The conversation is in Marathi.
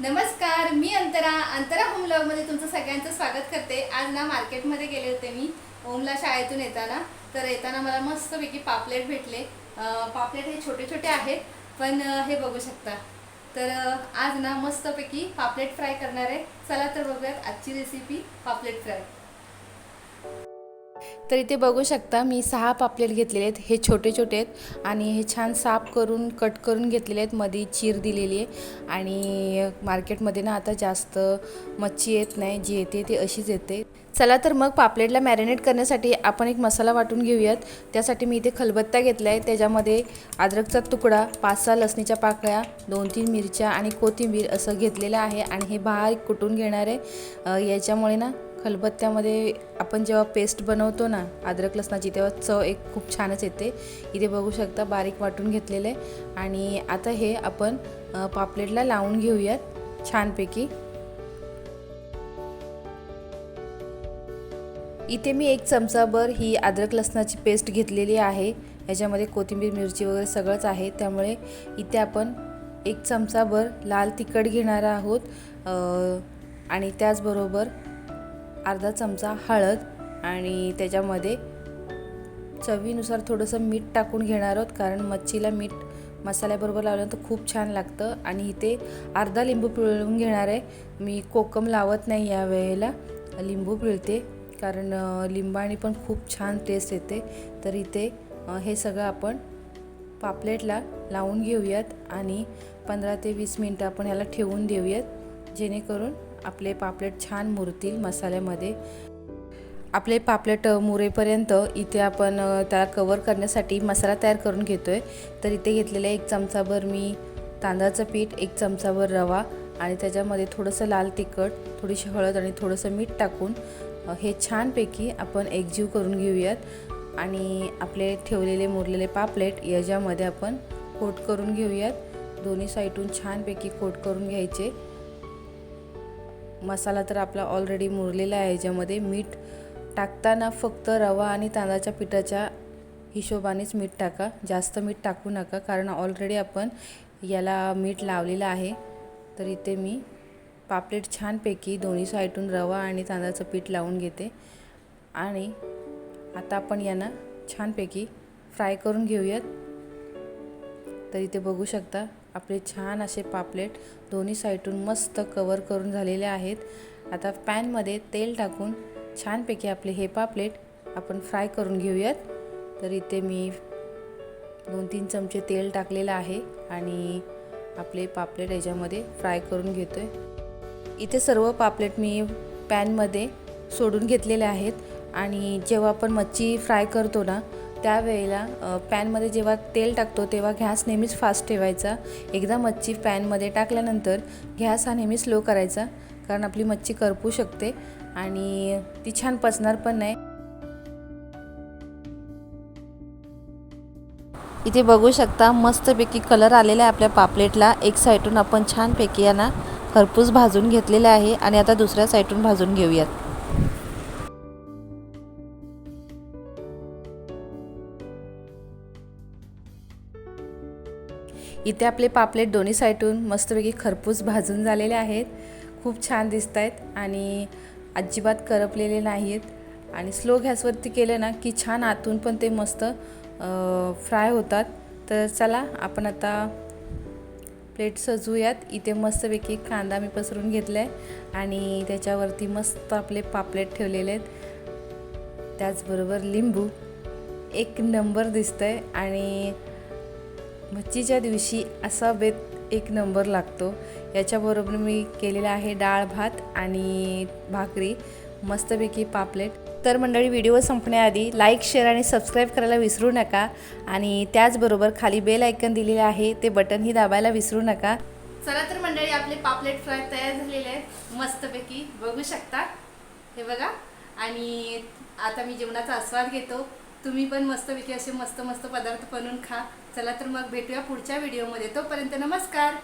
नमस्कार मी अंतरा. अंतरा होम लवमध्ये तुमचं सगळ्यांचं स्वागत करते. आज ना मार्केटमध्ये गेले होते मी ओमला शाळेतून येताना. तर येताना मला मस्तपैकी पापलेट भेटले. पापलेट हे छोटे छोटे आहेत पण हे बघू शकता. तर आज ना मस्तपैकी पापलेट फ्राय करणार आहे. चला तर बघूयात आजची रेसिपी पापलेट फ्राय. तर इथे बघू शकता मी सहा पापलेट घेतलेले आहेत. हे छोटे छोटे आहेत आणि हे छान साफ करून कट करून घेतलेले आहेत. मध्ये चीर दिलेली आहे आणि मार्केटमध्ये ना आता जास्त मच्छी येत नाही. जी येते ती अशीच येते. चला तर मग पापलेटला मॅरिनेट करण्यासाठी आपण एक मसाला वाटून घेऊयात. त्यासाठी मी इथे खलबत्ता घेतला आहे. त्याच्यामध्ये अद्रकचा तुकडा पाच सहा लसणीच्या पाकळ्या दोन तीन मिरच्या आणि कोथिंबीर असं घेतलेलं आहे आणि हे बाहेर कुटून घेणार आहे. याच्यामुळे ना खलबत्त्यामध्ये आपण जेव्हा पेस्ट बनवतो ना अद्रक लसणाची तेव्हा चव एक खूप छानच येते. इथे बघू शकता बारीक वाटून घेतलेलं. आहे आणि आता हे आपण पापलेटला लावून घेऊयात छानपैकी. इथे मी एक चमचाभर ही अद्रक लसणाची पेस्ट घेतलेली आहे. याच्यामध्ये कोथिंबीर मिरची वगैरे सगळंच आहे. त्यामुळे इथे आपण एक चमचाभर लाल तिखट घेणार आहोत. आणि त्याचबरोबर अर्धा चमचा हळद आणि त्याच्यामध्ये चवीनुसार थोडंसं मीठ टाकून घेणार आहोत कारण मच्छीला मीठ मसाल्याबरोबर लावलं तर खूप छान लागतं. आणि इथे अर्धा लिंबू पिळून घेणार आहे. मी कोकम लावत नाही या वेळेला लिंबू पिळते कारण लिंबाणी लिंबाने पण खूप छान टेस्ट येते. तर इथे हे सगळं आपण पापलेटला लावून घेऊयात आणि पंधरा ते वीस मिनटं आपण ह्याला ठेवून देऊयात. जेणेकरून आपले पापलेट छान मुरतील मसाल्यामध्ये. आपले पापलेट मुरेपर्यंत इथे आपण त्याला कवर करण्यासाठी मसाला तयार करून घेतो आहे तर इथे घेतलेलं एक चमचाभर मी तांदळाचं पीठ एक चमचाभर रवा आणि त्याच्यामध्ये थोडंसं लाल तिखट थोडीशी हळद आणि थोडंसं मीठ टाकून हे छानपैकी आपण एकजीव करून घेऊयात. आणि आपले ठेवलेले मुरलेले पापलेट याच्यामध्ये आपण कोट करून घेऊयात. दोन्ही साईडून छानपैकी कोट करून घ्यायचे. मसाला तर आपला ऑलरेडी मुरलेला आहे याच्यामध्ये. मीठ टाकताना फक्त रवा आणि तांदळाच्या पिठाच्या हिशोबानेच मीठ टाका. जास्त मीठ टाकू नका कारण ऑलरेडी आपण याला मीठ लावलेलं आहे. तर इथे मी पापलेट छानपैकी दोन्ही साईडून रवा आणि तांदळाचं पीठ लावून घेते. आणि आता आपण यांना छानपैकी फ्राय करून घेऊयात. तर इथे बघू शकता आपले छान असे पापलेट दोन्ही साईडून मस्त कवर करून झालेले आहेत. आता पॅनमध्ये तेल टाकून छानपैकी आपले हे पापलेट आपण फ्राय करून घेऊयात. तर इथे मी दोन तीन चमचे तेल टाकलेलं आहे आणि आपले पापलेट याच्यामध्ये फ्राय करून घेतो आहे इथे सर्व पापलेट मी पॅनमध्ये सोडून घेतलेले आहेत आणि जेव्हा आपण मच्छी फ्राय करतो ना त्यावेळेला पॅनमध्ये जेव्हा तेल टाकतो तेव्हा गॅस नेहमीच फास्ट ठेवायचा. एकदा मच्छी पॅनमध्ये टाकल्यानंतर गॅस हा नेहमी स्लो करायचा कारण आपली मच्छी करपू शकते आणि ती छान पचणार पण नाही. इथे बघू शकता मस्तपैकी कलर आलेला आहे आपल्या पापलेटला. एक साईडून आपण छानपैकी यांना खरपूस भाजून घेतलेले आहे आणि आता दुसऱ्या साईडून भाजून घेऊयात. इथे आपले पापलेट दोन्ही साईडून मस्तपैकी खरपूस भाजून झालेले आहेत. खूप छान दिसत आहेत आणि अजिबात करपलेले नाही आहेत आणि स्लो गॅसवरती केलं ना की छान आतून पण ते मस्त फ्राय होतात. तर चला आपण आता प्लेट सजवूयात. इथे मस्तपैकी कांदा मी पसरून घेतला आहे आणि त्याच्यावरती मस्त आपले पापलेट ठेवलेले आहेत. त्याचबरोबर लिंबू एक नंबर दिसतं आहे आणि मच्छीच्या दिवशी असा बेत एक नंबर लागतो. याच्याबरोबर मी केलेला आहे डाळ भात आणि भाकरी. मस्तपैकी पापलेट. तर मंडळी व्हिडिओ संपण्याआधी लाईक शेअर आणि सबस्क्राईब करायला विसरू नका. आणि त्याचबरोबर खाली बेल ऐकन दिलेले आहे ते बटनही दाबायला विसरू नका. चला तर मंडळी आपले पापलेट फ्राय तयार झालेले आहेत. मस्तपैकी बघू शकता. हे बघा. आणि आता मी जेवणाचा आस्वाद घेतो. तुम्ही पण मस्तपैकी असे मस्त मस्त पदार्थ बनवून खा. चला तर मग भेटूया पुढच्या व्हिडिओमध्ये तोपर्यंत नमस्कार.